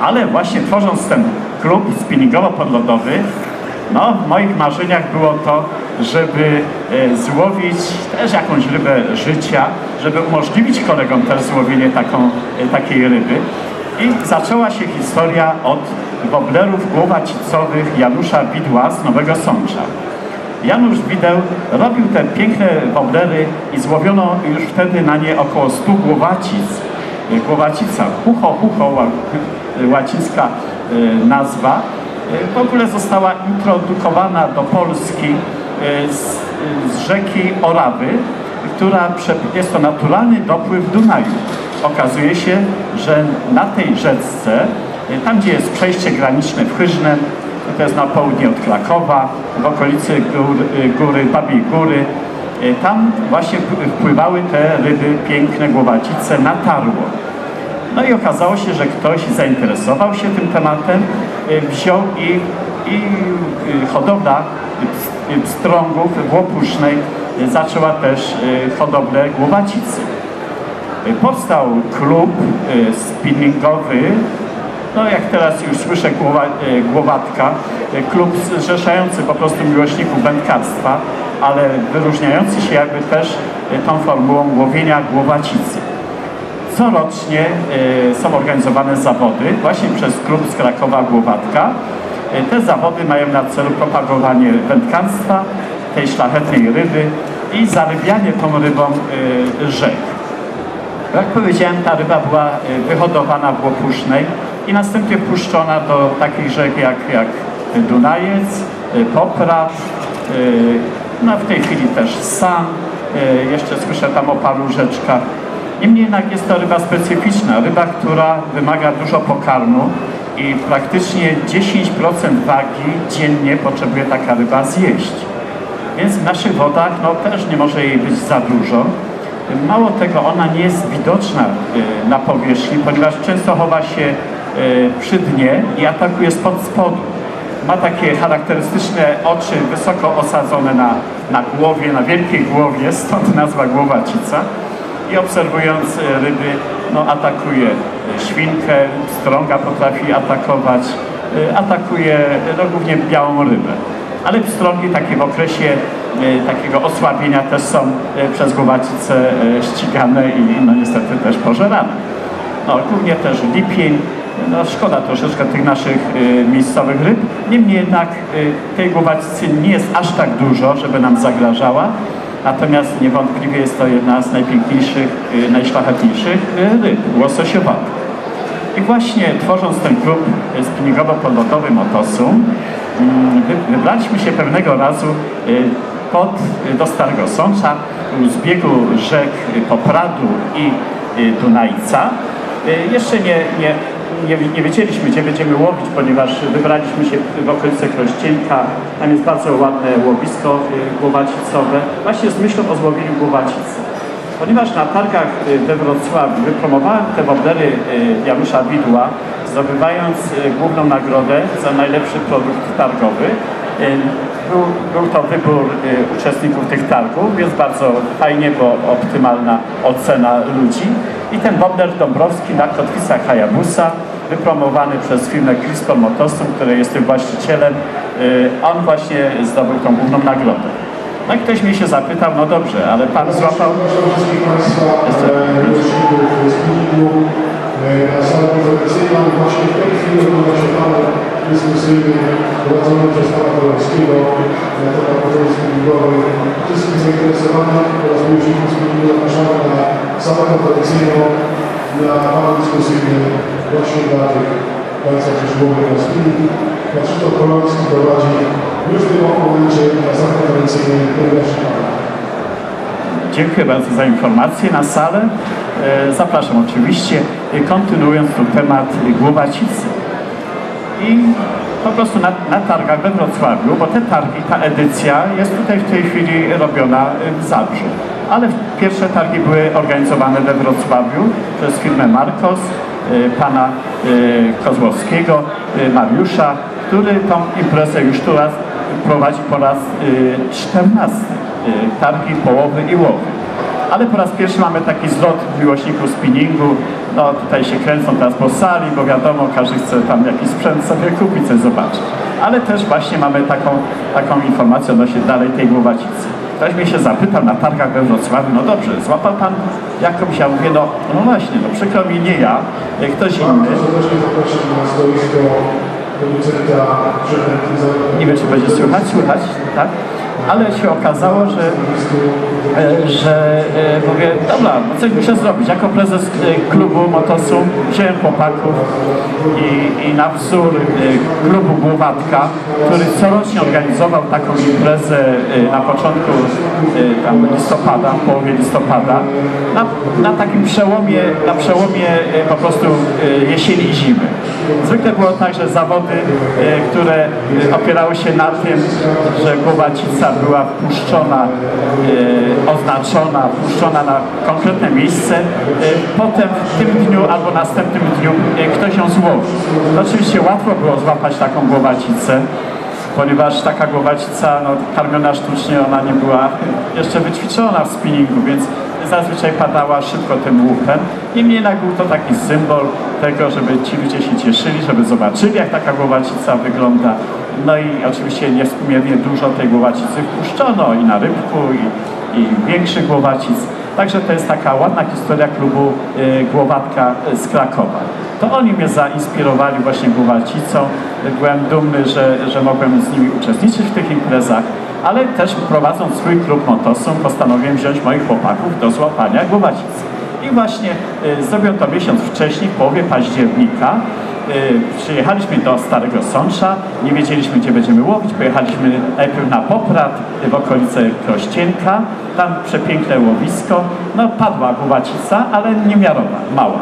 Ale właśnie tworząc ten klub spinningowo-podlodowy, no w moich marzeniach było to, żeby e, złowić też jakąś rybę życia, żeby umożliwić kolegom też złowienie taką, e, takiej ryby. I zaczęła się historia od woblerów głowacicowych Janusza Widła z Nowego Sącza. Janusz Wideł robił te piękne woblery i złowiono już wtedy na nie około 100 głowacic. Y, Głowacica, hucho, hucho, łacińska y, nazwa, y, w ogóle została introdukowana do Polski z, z rzeki Orawy, która jest to naturalny dopływ Dunaju. Okazuje się, że na tej rzece, y, tam gdzie jest przejście graniczne w Chyżnem, to jest na południe od Krakowa, w okolicy gór, y, góry, Babiej Góry. Tam właśnie wp- wpływały te ryby, piękne głowacice na tarło. No i okazało się, że ktoś zainteresował się tym tematem, y, wziął i, i y, hodowla ps- pstrągów w Łopusznej y, zaczęła też hodowlę głowacicy. Powstał klub spinningowy, no jak teraz już słyszę głowa, głowatka, klub zrzeszający po prostu miłośników wędkarstwa, ale wyróżniający się jakby też tą formułą łowienia głowacicy. Corocznie y, są organizowane zawody właśnie przez klub z Krakowa Głowatka. Y, Te zawody mają na celu propagowanie wędkarstwa, tej szlachetnej ryby i zarybianie tą rybą y, rzek. Jak powiedziałem, ta ryba była wyhodowana w Łopusznej i następnie wpuszczona do takich rzek jak, jak Dunajec, Popra, y, no w tej chwili też San, jeszcze słyszę tam o paru rzeczkach. Niemniej jednak jest to ryba specyficzna, ryba, która wymaga dużo pokarmu i praktycznie 10% wagi dziennie potrzebuje taka ryba zjeść. Więc w naszych wodach no, też nie może jej być za dużo. Mało tego, ona nie jest widoczna y, na powierzchni, ponieważ często chowa się y, przy dnie i atakuje spod spodu. Ma takie charakterystyczne oczy wysoko osadzone na, na głowie, na wielkiej głowie, stąd nazwa głowacica. I obserwując y, ryby, no, atakuje świnkę, strąga potrafi atakować, y, atakuje no, głównie białą rybę. Ale pstrągi takie w okresie e, takiego osłabienia też są e, przez głowacicę e, ścigane i no niestety też pożerane. No, głównie też lipień, no szkoda troszeczkę tych naszych e, miejscowych ryb, niemniej jednak e, tej głowacicy nie jest aż tak dużo, żeby nam zagrażała, natomiast niewątpliwie jest to jedna z najpiękniejszych, e, najszlachetniejszych e, ryb, łososiowatych. I właśnie tworząc ten klub spinningowo-podlotowy Motosu, mm, wy- wybraliśmy się pewnego razu y, pod, y, do Starego Sącza, u zbiegu rzek y, Popradu i y, Dunajca. Y, Jeszcze nie, nie, nie, nie wiedzieliśmy, gdzie będziemy łowić, ponieważ wybraliśmy się w okolice Krościenka. Tam jest bardzo ładne łowisko y, głowacicowe, właśnie z myślą o złowieniu głowacicy. Ponieważ na targach y, we Wrocławiu wypromowałem te woblery y, Janusza Widła, zdobywając główną nagrodę za najlepszy produkt targowy. Był, był to wybór y, uczestników tych targów, więc bardzo fajnie, bo optymalna ocena ludzi. I ten wobler Dąbrowski na kotwicach Hayabusa, wypromowany przez firmę Crispon Motosum, której jestem właścicielem, y, on właśnie zdobył tą główną nagrodę. No i ktoś mnie się zapytał, no dobrze, ale pan złapał... E, e, na salę konferencyjną. Właśnie w tej chwili odbywa się panel dyskusyjny prowadzony przez Pana Kolewskiego na temat metody spinningowej. Wszystkich zainteresowanych oraz miłośników spinningu zapraszamy na salę konferencyjną na panel dyskusyjny właśnie dla tych Państwa, którzy mówią o spinning. Na Krzysztof Kolewski prowadzi już w tym momencie na salę konferencyjną. Dziękuję bardzo za informację na salę. E, Zapraszam oczywiście, e, kontynuując tu temat e, głowacicy. I po prostu na, na targach we Wrocławiu, bo te targi, ta edycja jest tutaj w tej chwili robiona e, w Zabrzu. Ale pierwsze targi były organizowane we Wrocławiu przez firmę Marcos, e, pana e, Kozłowskiego, Mariusza, który tą imprezę już tu raz prowadzi po raz e, 14. e, Targi połowy i łowy ale po raz pierwszy mamy taki zlot miłośników spinningu, no tutaj się kręcą teraz po sali, bo wiadomo, każdy chce tam jakiś sprzęt sobie kupić, coś zobaczyć. Ale też właśnie mamy taką, taką informację odnośnie dalej tej głowacicy. Ktoś mnie się zapytał na targach we Wrocławiu, no dobrze, złapał pan jakąś, ja mówię, no, no właśnie, no przykro mi nie ja, ktoś inny. Nie wiem, czy będzie słychać, słychać, tak? Ale się okazało, że, e, że e, mówię, dobra, no coś muszę zrobić. Jako prezes e, klubu Motosu wziąłem chłopaków i, i na wzór klubu Głowatka, który corocznie organizował taką imprezę na początku tam listopada, w połowie listopada, na, na takim przełomie, na przełomie po prostu jesieni i zimy. Zwykle było tak, że zawody, które opierały się na tym, że głowacica była wpuszczona, e, oznaczona, wpuszczona na konkretne miejsce, e, potem w tym dniu albo następnym dniu e, ktoś ją złowi. No, oczywiście łatwo było złapać taką głowacicę, ponieważ taka głowacica no, karmiona sztucznie, ona nie była jeszcze wyćwiczona w spinningu, więc zazwyczaj padała szybko tym łupem. Niemniej jednak był to taki symbol tego, żeby ci ludzie się cieszyli, żeby zobaczyli, jak taka głowacica wygląda. No i oczywiście niewspółmiernie dużo tej głowacicy wpuszczono i na rybku, i, i większych głowacic. Także to jest taka ładna historia klubu y, Głowatka z Krakowa. To oni mnie zainspirowali właśnie głowacicą. Byłem dumny, że, że mogłem z nimi uczestniczyć w tych imprezach, ale też prowadząc swój klub Motosum postanowiłem wziąć moich chłopaków do złapania głowacicy. I właśnie y, zrobiłem to miesiąc wcześniej, w połowie października. Y, przyjechaliśmy do Starego Sącza, nie wiedzieliśmy gdzie będziemy łowić, pojechaliśmy najpierw na Poprad w okolice Krościenka, tam przepiękne łowisko, no padła głowacica, ale niemiarowa, mała.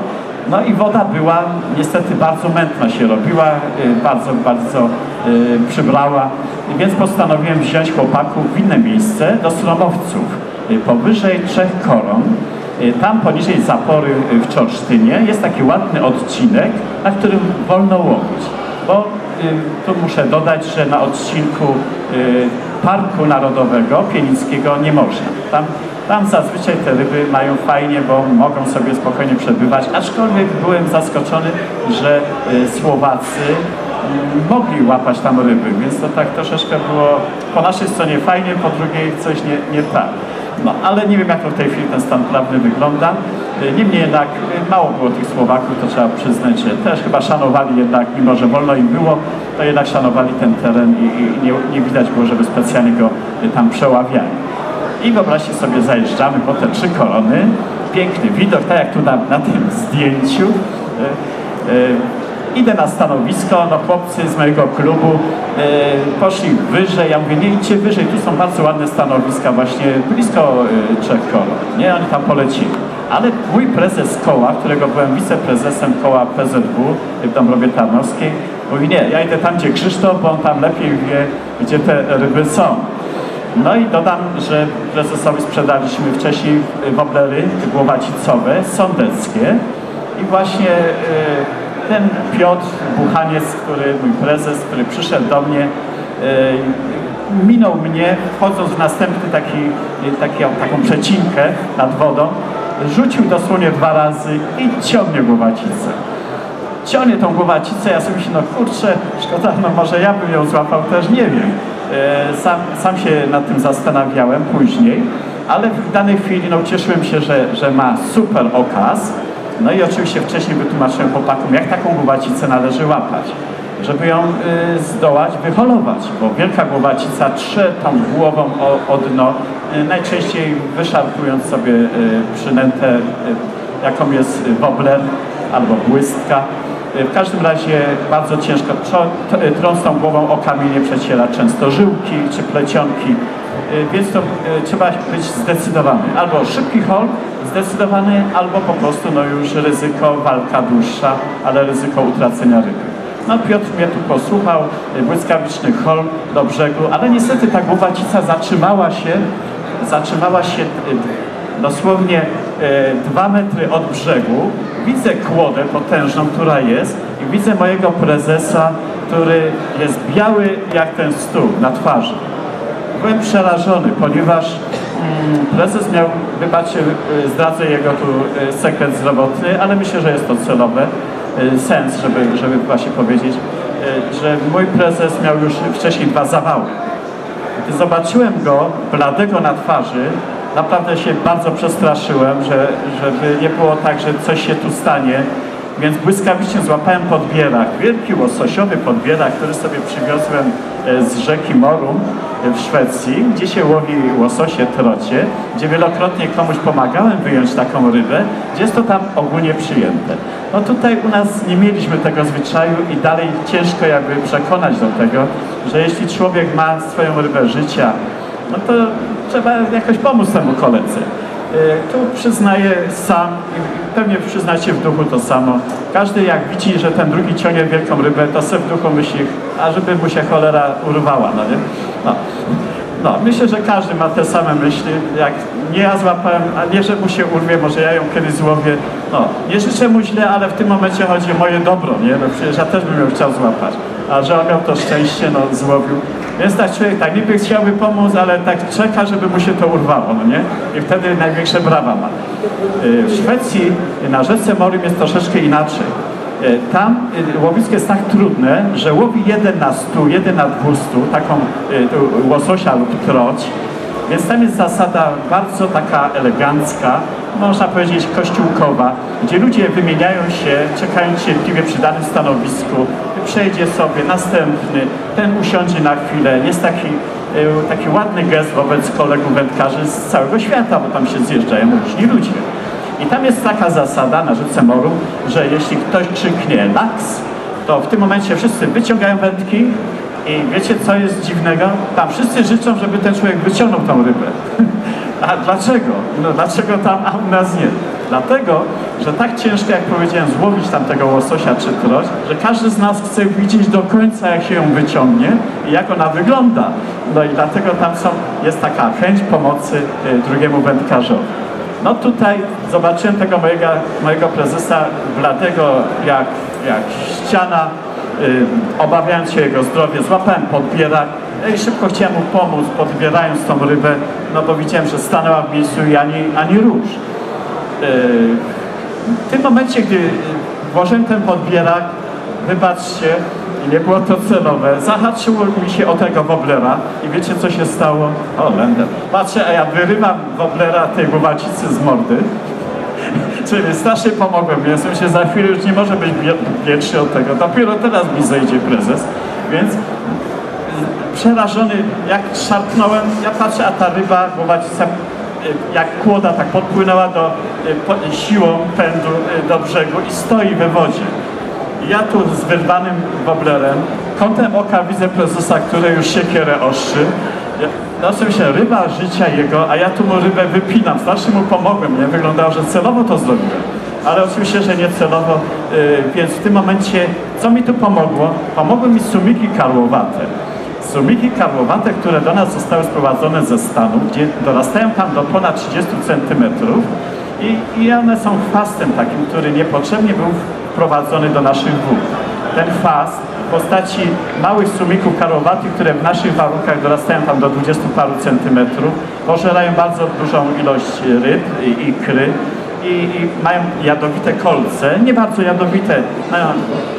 No i woda była niestety bardzo mętna się robiła, y, bardzo, bardzo y, przybrała, więc postanowiłem wziąć chłopaków w inne miejsce, do Stromowców, y, powyżej Trzech Koron. Tam poniżej zapory w Czorsztynie jest taki ładny odcinek, na którym wolno łowić. Bo tu muszę dodać, że na odcinku Parku Narodowego Pienickiego nie można. Tam, tam zazwyczaj te ryby mają fajnie, bo mogą sobie spokojnie przebywać, aczkolwiek byłem zaskoczony, że y, Słowacy mm, mogli łapać tam ryby, więc to tak troszeczkę było po naszej stronie fajnie, po drugiej coś nie, nie tak. No, ale nie wiem, jak to w tej chwili ten stan prawny wygląda. Y, Niemniej jednak y, mało było tych Słowaków, to trzeba przyznać, że też chyba szanowali jednak, mimo że wolno im było, to jednak szanowali ten teren i, i nie, nie widać było, żeby specjalnie go y, tam przeławiali. I wyobraźcie sobie, zajeżdżamy po te trzy korony, piękny widok, tak jak tu na, na tym zdjęciu. Idę na stanowisko, no chłopcy z mojego klubu y, poszli wyżej, ja mówię, nie idźcie wyżej, tu są bardzo ładne stanowiska właśnie blisko y, nie, oni tam polecili. Ale mój prezes koła, którego byłem wiceprezesem koła PZW w Dąbrowie Tarnowskiej, mówi, nie, ja idę tam, gdzie Krzysztof, bo on tam lepiej wie, gdzie te ryby są. No i dodam, że prezesowi sprzedaliśmy wcześniej y, woblery głowacicowe, sądeckie i właśnie y, ten Piotr Buchaniec, który, mój prezes, który przyszedł do mnie, y, minął mnie, wchodząc w następny taki, y, taki, taką przecinkę nad wodą, rzucił dosłownie dwa razy i ciągnie głowacicę ciągnie tą głowacicę, ja sobie myślę, no kurczę, szkoda, no może ja bym ją złapał, też nie wiem. E, Sam, sam się nad tym zastanawiałem później, ale w danej chwili no, cieszyłem się, że, że ma super okaz. No i oczywiście wcześniej wytłumaczyłem chłopakom, jak taką głowacicę należy łapać, żeby ją y, zdołać wyholować, bo wielka głowacica trze tą głową o, o dno, y, najczęściej wyszarpując sobie y, przynętę, y, jaką jest wobler albo błystka. Y, W każdym razie bardzo ciężko trzo- t- trąsną głową o kamienie przeciera często żyłki czy plecionki, więc to y, trzeba być zdecydowany. Albo szybki hol, zdecydowany, albo po prostu no już ryzyko, walka dłuższa, ale ryzyko utracenia ryby. No Piotr mnie tu posłuchał, y, błyskawiczny hol do brzegu, ale niestety ta głowacica zatrzymała się, zatrzymała się dosłownie e, dwa metry od brzegu. Widzę kłodę potężną, która jest i widzę mojego prezesa, który jest biały jak ten stół na twarzy. Byłem przerażony, ponieważ mm, prezes miał, wybaczcie, y, zdradzę jego tu y, sekret zdrowotny, ale myślę, że jest to celowe, y, sens, żeby, żeby właśnie powiedzieć, że mój prezes miał już wcześniej dwa zawały. Gdy zobaczyłem go bladego na twarzy, naprawdę się bardzo przestraszyłem, że, żeby nie było tak, że coś się tu stanie. Więc błyskawicznie złapałem podbierak, wielki łososiowy podbierak, który sobie przywiozłem e, z rzeki Morum e, w Szwecji, gdzie się łowi łososie trocie, gdzie wielokrotnie komuś pomagałem wyjąć taką rybę, gdzie jest to tam ogólnie przyjęte. No tutaj u nas nie mieliśmy tego zwyczaju i dalej ciężko jakby przekonać do tego, że jeśli człowiek ma swoją rybę życia, no to trzeba jakoś pomóc temu koledze. Y, Tu przyznaję sam pewnie przyznacie w duchu to samo. Każdy jak widzi, że ten drugi ciągnie wielką rybę, to sobie w duchu myśli, a żeby mu się cholera urwała, no nie? No. No, myślę, że każdy ma te same myśli. Jak nie ja złapałem, a nie, że mu się urwie, może ja ją kiedyś złowię. No, nie życzę mu źle, ale w tym momencie chodzi o moje dobro, nie? No przecież ja też bym ją chciał złapać. A że on miał to szczęście, no złowił. Więc tak człowiek tak niby chciałby pomóc, ale tak czeka, żeby mu się to urwało, no nie? I wtedy największe brawa ma. Y, W Szwecji na rzece Morum jest troszeczkę inaczej. E, Tam e, łowisko jest tak trudne, że łowi jeden na 100, jeden na 200, taką e, łososia lub troć. Więc tam jest zasada bardzo taka elegancka, można powiedzieć kościółkowa, gdzie ludzie wymieniają się, czekają cierpliwie przy danym stanowisku, przejdzie sobie następny, ten usiądzie na chwilę. Jest taki, e, taki ładny gest wobec kolegów wędkarzy z całego świata, bo tam się zjeżdżają różni ludzie. I tam jest taka zasada na rzece Moru, że jeśli ktoś krzyknie laks, to w tym momencie wszyscy wyciągają wędki i wiecie co jest dziwnego? Tam wszyscy życzą, żeby ten człowiek wyciągnął tą rybę. A dlaczego? No dlaczego tam, a u nas nie? Dlatego, że tak ciężko, jak powiedziałem, złowić tam tego łososia czy troć, że każdy z nas chce widzieć do końca, jak się ją wyciągnie i jak ona wygląda. No i dlatego tam są, jest taka chęć pomocy y, drugiemu wędkarzowi. No tutaj zobaczyłem tego mojego, mojego prezesa bladego jak, jak ściana, obawiając się jego zdrowie, złapałem podbierak no i szybko chciałem mu pomóc, podbierając tą rybę, no bo widziałem, że stanęła w miejscu i ani, ani róż. Y, w tym momencie, gdy włożyłem ten podbierak, wybaczcie, nie było to celowe, zahaczyło mi się o tego woblera i wiecie co się stało? O, lender. Patrzę, a ja wyrywam woblera tej głowacicy z mordy. Czyli strasznie pomogłem, więc myślę, za chwilę już nie może być pierwszy od tego. Dopiero teraz mi zejdzie prezes, więc przerażony, jak szarpnąłem, ja patrzę, a ta ryba, głowacica, y, jak kłoda, tak podpłynęła do, y, siłą pędu y, do brzegu i stoi we wodzie. Ja tu z wyrwanym woblerem, kątem oka widzę prezesa, który już siekierę ostrzy. Sobie myślę, ryba życia jego, a ja tu mu rybę wypinam, strasznie mu pomogłem, nie? Wyglądało, że celowo to zrobiłem. Ale oczywiście, że nie celowo, y, więc w tym momencie, co mi tu pomogło? Pomogły mi sumiki karłowate. Sumiki karłowate, które do nas zostały sprowadzone ze Stanów, gdzie dorastają tam do ponad 30 cm i, i one są chwastem takim, który niepotrzebnie był wprowadzony do naszych wód. Ten chwast w postaci małych sumików karłowatych, które w naszych warunkach dorastają tam do 20 paru centymetrów, pożerają bardzo dużą ilość ryb i ikry i, i mają jadowite kolce, nie bardzo jadowite, mają,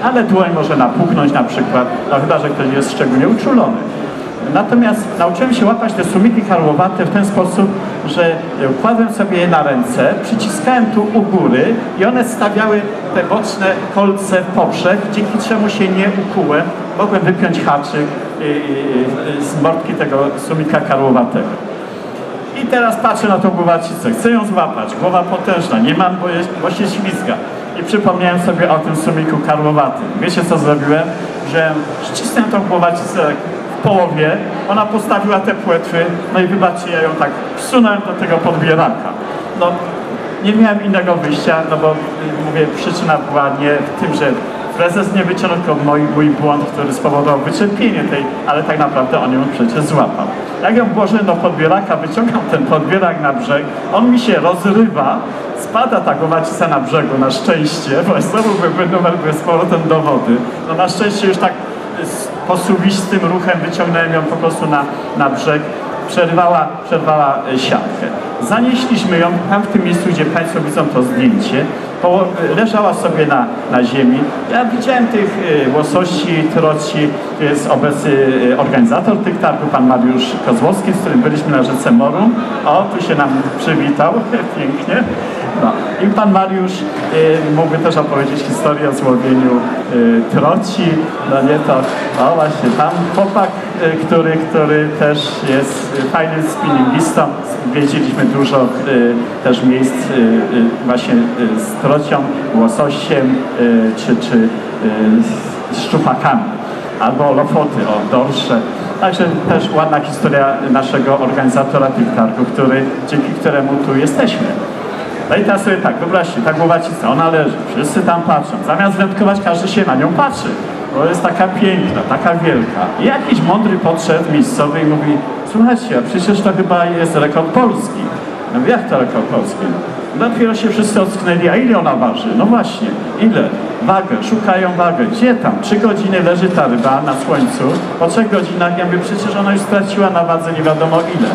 ale dłoń może napuknąć na przykład, no chyba, że ktoś jest szczególnie uczulony. Natomiast nauczyłem się łapać te sumiki karłowate w ten sposób, że kładłem sobie je na ręce, przyciskałem tu u góry i one stawiały te boczne kolce w poprzek, dzięki czemu się nie ukułem. Mogłem wypiąć haczyk y, y, y, z mordki tego sumika karłowatego. I teraz patrzę na tą głowacicę, chcę ją złapać, głowa potężna, nie mam, bo, jest, bo się ślizga. I przypomniałem sobie o tym sumiku karłowatym. Wiecie co zrobiłem? Że ścisnąłem tą głowacicę w połowie, ona postawiła te płetwy, no i wybaczcie, ja ją tak wsunąłem do tego podbieraka. No, nie miałem innego wyjścia, no bo y, mówię, przyczyna była nie w tym, że prezes nie wyciągnął, tylko mój, mój błąd, który spowodował wyczerpienie tej, ale tak naprawdę on ją przecież złapał. Jak ją włożyłem do podbieraka, wyciągam ten podbierak na brzeg, on mi się rozrywa, spada ta głowacica na brzegu, na szczęście, bo znowu byłby numer były z powrotem do wody. No na szczęście już tak z posuwistym ruchem wyciągnąłem ją po prostu na, na brzeg przerwała, przerwała e, siatkę. Zanieśliśmy ją tam w tym miejscu, gdzie Państwo widzą to zdjęcie. Leżała sobie na, na ziemi. Ja widziałem tych e, łososi, troci, jest obecny e, organizator tych targów, pan Mariusz Kozłowski, z którym byliśmy na rzece Morum. O, tu się nam przywitał, pięknie. No. I pan Mariusz e, mógłby też opowiedzieć historię o złowieniu e, troci. No nie to, no właśnie, tam chłopak, e, który, który też jest e, fajnym spinningistą. Wiedzieliśmy dużo e, też miejsc e, e, właśnie e, z trocią, łososiem e, czy, czy e, z szczupakami. Albo lofoty, o, dorsze. Także też ładna historia naszego organizatora tych targów, który, dzięki któremu tu jesteśmy. No i teraz sobie tak, wyobraźcie, ta głowacica, ona leży, wszyscy tam patrzą. Zamiast wędkować, każdy się na nią patrzy. Bo jest taka piękna, taka wielka. I jakiś mądry podszedł miejscowy i mówi, słuchajcie, a przecież to chyba jest rekord polski. No jak to rekord polski? Dopiero się wszyscy ocknęli, a ile ona waży? No właśnie, ile? Wagę, szukają wagę. Gdzie tam? Trzy godziny leży ta ryba na słońcu. Po trzech godzinach, ja mówię, przecież ona już straciła na wadze nie wiadomo ile.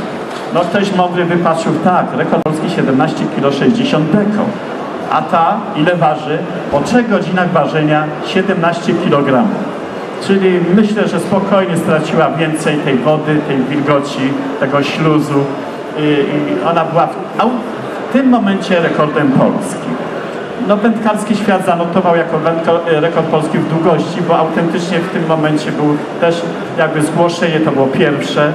No ktoś mądry wypatrzył, tak, rekord polski 17 kg 60 deko. A ta ile waży? Po 3 godzinach ważenia 17 kg. Czyli myślę, że spokojnie straciła więcej tej wody, tej wilgoci, tego śluzu. I, ona była w, w tym momencie rekordem Polski. No wędkarski świat zanotował jako wędko, e, rekord polski w długości, bo autentycznie w tym momencie był też jakby zgłoszenie, to było pierwsze, e,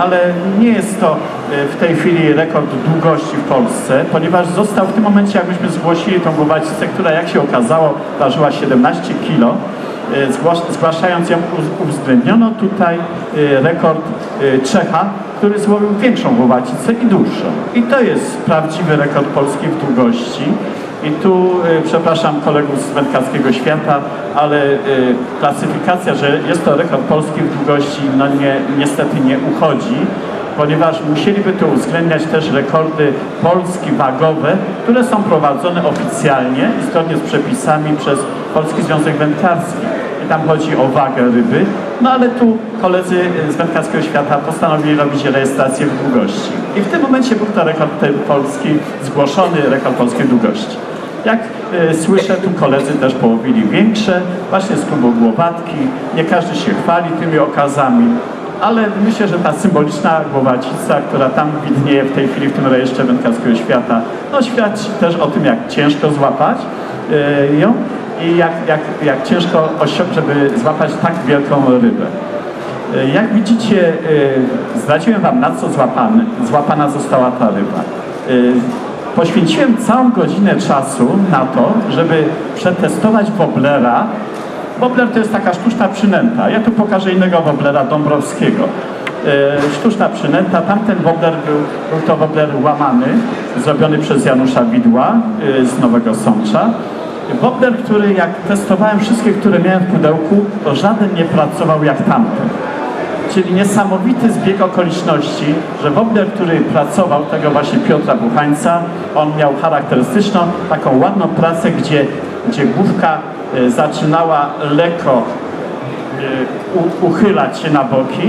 ale nie jest to e, w tej chwili rekord długości w Polsce, ponieważ został w tym momencie, jak myśmy zgłosili tą głowacicę, która jak się okazało ważyła 17 kg, zgłasz- zgłaszając ją uwzględniono tutaj rekord Czecha, który złowił większą głowacicę i dłuższą. I to jest prawdziwy rekord polski w długości. I tu e, przepraszam kolegów z wędkarskiego świata, ale e, klasyfikacja, że jest to rekord polski w długości, no nie, niestety nie uchodzi, ponieważ musieliby tu uwzględniać też rekordy polski wagowe, które są prowadzone oficjalnie zgodnie z przepisami przez Polski Związek Wędkarski. I tam chodzi o wagę ryby, no ale tu koledzy e, z wędkarskiego świata postanowili robić rejestrację w długości. I w tym momencie był to rekord polski, zgłoszony rekord polskiej długości. Jak e, słyszę, tu koledzy też połowili większe, właśnie z klubu Głowatki. Nie każdy się chwali tymi okazami, ale myślę, że ta symboliczna głowacica, która tam widnieje w tej chwili w tym rejestrze wędkarskiego świata, no świadczy też o tym, jak ciężko złapać e, ją i jak, jak, jak ciężko osiągnąć, żeby złapać tak wielką rybę. E, Jak widzicie, zdradziłem Wam na co złapany, złapana została ta ryba. Poświęciłem całą godzinę czasu na to, żeby przetestować woblera. Wobler to jest taka sztuczna przynęta. Ja tu pokażę innego woblera Dąbrowskiego. E, Sztuczna przynęta. Tamten wobler był, był to wobler łamany, zrobiony przez Janusza Widła e, z Nowego Sącza. Wobler, który jak testowałem wszystkie, które miałem w pudełku, to żaden nie pracował jak tamten. Czyli niesamowity zbieg okoliczności, że wobler, który pracował, tego właśnie Piotra Buchańca, on miał charakterystyczną, taką ładną pracę, gdzie, gdzie główka e, zaczynała lekko e, u, uchylać się na boki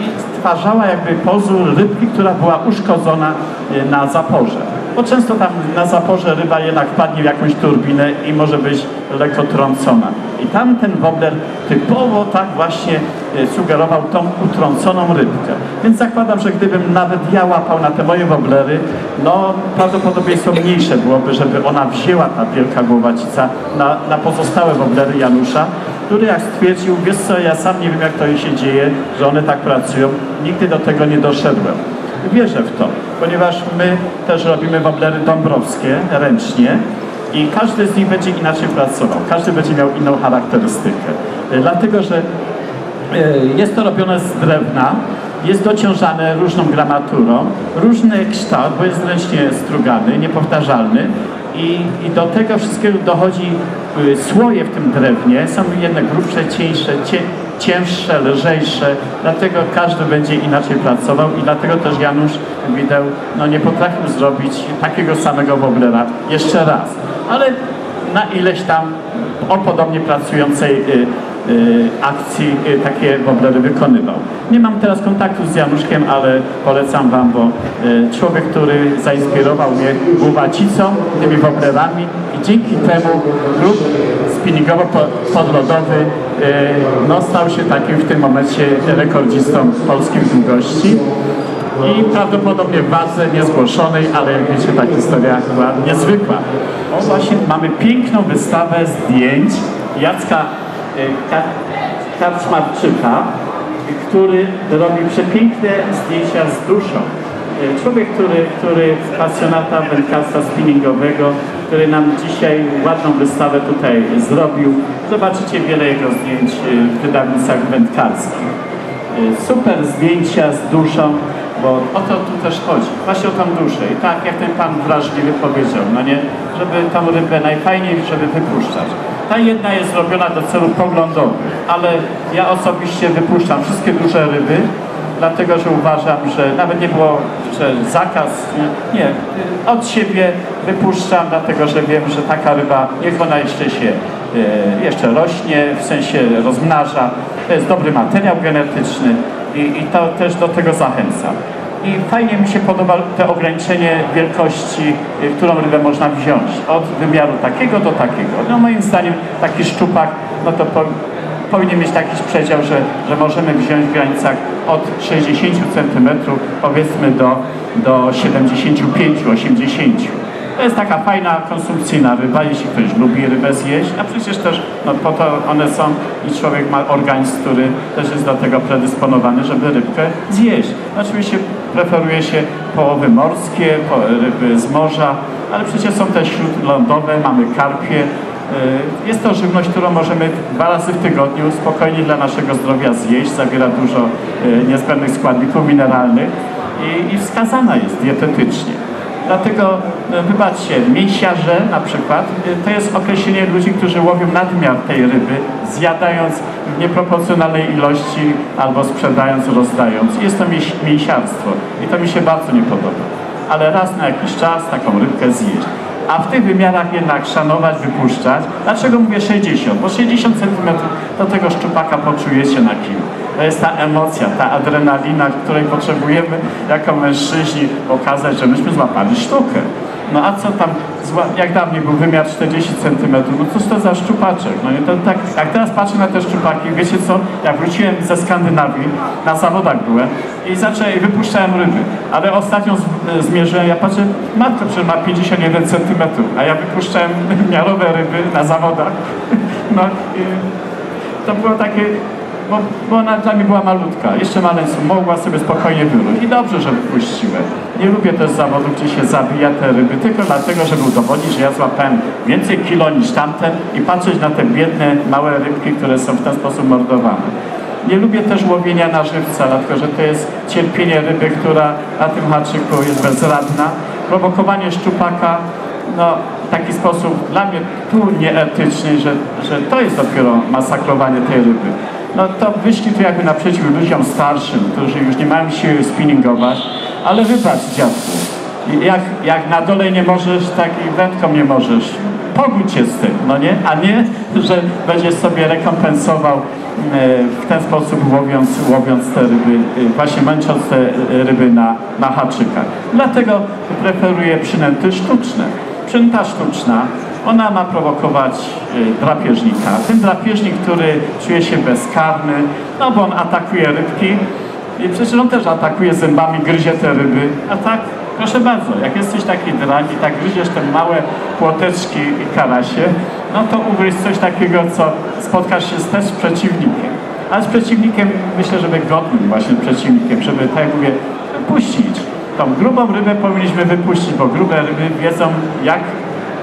i stwarzała jakby pozór rybki, która była uszkodzona e, na zaporze. Bo często tam na zaporze ryba jednak wpadnie w jakąś turbinę i może być lekko trącona. I tam ten wobler typowo tak właśnie e, sugerował tą utrąconą rybkę. Więc zakładam, że gdybym nawet ja łapał na te moje woblery, no prawdopodobieństwo mniejsze byłoby, żeby ona wzięła ta wielka głowacica na, na pozostałe woblery Janusza, który jak stwierdził, wiesz co, ja sam nie wiem jak to się dzieje, że one tak pracują, nigdy do tego nie doszedłem. Wierzę w to, ponieważ my też robimy woblery dąbrowskie ręcznie i każdy z nich będzie inaczej pracował, każdy będzie miał inną charakterystykę. E, Dlatego, że e, jest to robione z drewna, jest dociążane różną gramaturą, różny kształt, bo jest ręcznie strugany, niepowtarzalny i, i do tego wszystkiego dochodzi y, słoje w tym drewnie, są jedne grubsze, cieńsze, cie, cięższe, lżejsze, dlatego każdy będzie inaczej pracował i dlatego też Janusz Wideł no, nie potrafił zrobić takiego samego woblera jeszcze raz. Ale na ileś tam o podobnie pracującej y, y, akcji y, takie woblery wykonywał. Nie mam teraz kontaktu z Januszkiem, ale polecam Wam, bo y, człowiek, który zainspirował mnie głowacicą, tymi woblerami i dzięki temu klub spinningowo-podlodowy no, stał się takim w tym momencie rekordzistą polskiej długości i prawdopodobnie w wadze niezgłoszonej, ale jak wiecie, ta historia była niezwykła. O, właśnie mamy piękną wystawę zdjęć Jacka Ka- Kaczmarczyka, który robi przepiękne zdjęcia z duszą. Y, Człowiek, który, który pasjonata wędkarstwa spinningowego, który nam dzisiaj ładną wystawę tutaj zrobił. Zobaczycie wiele jego zdjęć y, w wydawnictwach wędkarskich. Y, super zdjęcia z duszą, bo o to tu też chodzi. Właśnie o tą duszę. I tak jak ten pan wrażliwy powiedział, no nie, żeby tą rybę najfajniej, żeby wypuszczać. Ta jedna jest zrobiona do celów poglądowych, ale ja osobiście wypuszczam wszystkie duże ryby, dlatego że uważam, że nawet nie było, że zakaz, nie, nie, od siebie wypuszczam, dlatego że wiem, że taka ryba, niech ona jeszcze się jeszcze rośnie, w sensie rozmnaża. To jest dobry materiał genetyczny i, i to też do tego zachęcam. I fajnie mi się podoba to ograniczenie wielkości, y, którą rybę można wziąć. Od wymiaru takiego do takiego. No moim zdaniem taki szczupak, no to po, powinien mieć taki przedział, że, że możemy wziąć w granicach od 60 cm powiedzmy do, do 75-80 to jest taka fajna, konsumpcyjna ryba, jeśli ktoś lubi rybę zjeść, a przecież też no, po to one są i człowiek ma organizm, który też jest do tego predysponowany, żeby rybkę zjeść. Oczywiście preferuje się połowy morskie, ryby z morza, ale przecież są też śródlądowe, mamy karpie. Y, Jest to żywność, którą możemy dwa razy w tygodniu spokojnie dla naszego zdrowia zjeść. Zawiera dużo y, niezbędnych składników mineralnych i, i wskazana jest dietetycznie. Dlatego, e, wybaczcie, mięsiarze na przykład, e, to jest określenie ludzi, którzy łowią nadmiar tej ryby, zjadając w nieproporcjonalnej ilości albo sprzedając, rozdając. Jest to mięsiarstwo i to mi się bardzo nie podoba. Ale raz na jakiś czas taką rybkę zjeść. A w tych wymiarach jednak szanować, wypuszczać. Dlaczego mówię 60? Bo 60 cm do tego szczupaka poczujecie na kiju. To jest ta emocja, ta adrenalina, której potrzebujemy jako mężczyźni pokazać, że myśmy złapali sztukę. No a co tam, jak dawniej był wymiar 40 cm, no cóż to za szczupaczek? No nie, to tak, jak teraz patrzę na te szczupaki, wiecie co, jak wróciłem ze Skandynawii, na zawodach byłem i zacząłem, i wypuszczałem ryby, ale ostatnio z, zmierzyłem, ja patrzę, matko, przecież ma 51 cm, a ja wypuszczałem miarowe ryby na zawodach. No i to było takie, bo, bo ona dla mnie była malutka, jeszcze maleńka, mogła sobie spokojnie wyrwać i dobrze, że wypuściłem. Nie lubię też zawodów, gdzie się zabija te ryby, tylko dlatego, żeby udowodnić, że ja złapałem więcej kilo niż tamten i patrzeć na te biedne, małe rybki, które są w ten sposób mordowane. Nie lubię też łowienia na żywca, dlatego że to jest cierpienie ryby, która na tym haczyku jest bezradna. Prowokowanie szczupaka, no taki sposób dla mnie tu nieetyczny, że, że to jest dopiero masakrowanie tej ryby. No to wyszli tu jakby naprzeciw ludziom starszym, którzy już nie mają siły spinningować, ale wybacz dziadku, jak, jak na dole nie możesz, tak i wędką nie możesz. Pogódź się z tym, no nie? A nie, że będziesz sobie rekompensował e, w ten sposób łowiąc, łowiąc te ryby, e, właśnie męcząc te ryby na, na haczykach. Dlatego preferuję przynęty sztuczne. Przynęta sztuczna, ona ma prowokować e, drapieżnika. Ten drapieżnik, który czuje się bezkarny, no bo on atakuje rybki, i przecież on też atakuje zębami, gryzie te ryby. A tak, proszę bardzo, jak jesteś taki drań i tak gryziesz te małe płoteczki i karasie, no to ugryź coś takiego, co spotkasz się z też przeciwnikiem. Ale z przeciwnikiem, myślę, żeby godnym właśnie przeciwnikiem, żeby, tak jak mówię, puścić. Tą grubą rybę powinniśmy wypuścić, bo grube ryby wiedzą, jak,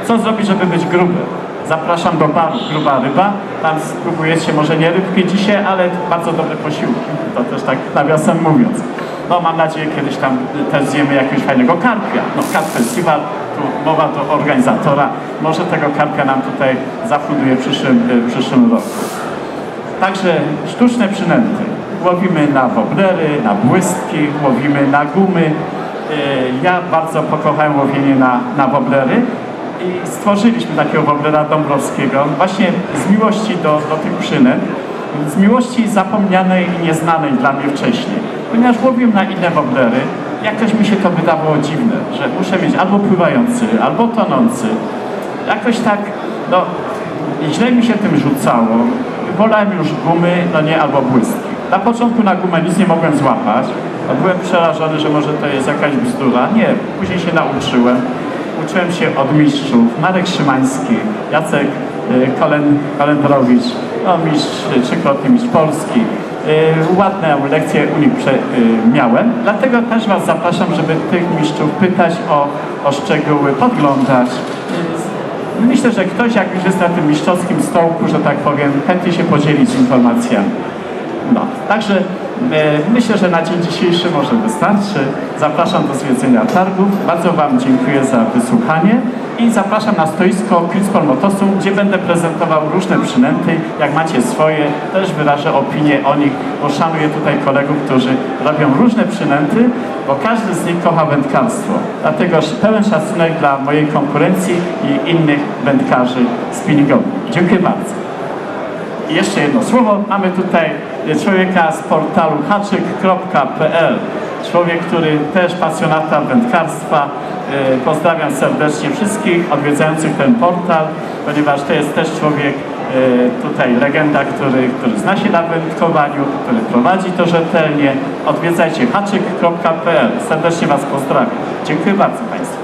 co zrobić, żeby być grube. Zapraszam do baru Gruba Ryba. Tam spróbujecie może nie rybki dzisiaj, ale bardzo dobre posiłki. To też tak nawiasem mówiąc. No mam nadzieję kiedyś tam też zjemy jakiegoś fajnego karpia. No Karp Festival, tu mowa do organizatora. Może tego karpia nam tutaj zafunduje w przyszłym, w przyszłym roku. Także sztuczne przynęty. Łowimy na woblery, na błystki, łowimy na gumy. E, Ja bardzo pokochałem łowienie na, na woblery i stworzyliśmy takiego woblera dąbrowskiego właśnie z miłości do, do tych przynęt. z miłości zapomnianej i nieznanej dla mnie wcześniej. Ponieważ łowiłem na inne woblery, jakoś mi się to wydawało dziwne, że muszę mieć albo pływający, albo tonący. Jakoś tak, no, źle mi się tym rzucało. Wolałem już gumy, no nie, albo błyski. Na początku na gumę nic nie mogłem złapać, byłem przerażony, że może to jest jakaś bzdura. Nie, później się nauczyłem. Uczyłem się od mistrzów, Marek Szymański, Jacek y, Kolen, Kolendrowicz, no mistrz, trzykrotny mistrz Polski. Y, Ładne lekcje u nich prze, y, miałem, dlatego też Was zapraszam, żeby tych mistrzów pytać o, o szczegóły, podglądać. Myślę, że ktoś jak już jest na tym mistrzowskim stołku, że tak powiem, chętnie się podzielić informacjami. No, także myślę, że na dzień dzisiejszy może wystarczy. Zapraszam do zwiedzenia targów. Bardzo Wam dziękuję za wysłuchanie i zapraszam na stoisko Kilspor Motosum, gdzie będę prezentował różne przynęty. Jak macie swoje, też wyrażę opinię o nich, bo szanuję tutaj kolegów, którzy robią różne przynęty, bo każdy z nich kocha wędkarstwo. Dlatego pełen szacunek dla mojej konkurencji i innych wędkarzy spinningowych. Dziękuję bardzo. Jeszcze jedno słowo. Mamy tutaj człowieka z portalu haczyk.pl. Człowiek, który też pasjonata wędkarstwa. E, Pozdrawiam serdecznie wszystkich odwiedzających ten portal, ponieważ to jest też człowiek e, tutaj legenda, który, który zna się na wędkowaniu, który prowadzi to rzetelnie. Odwiedzajcie haczyk.pl. Serdecznie Was pozdrawiam. Dziękuję bardzo Państwu.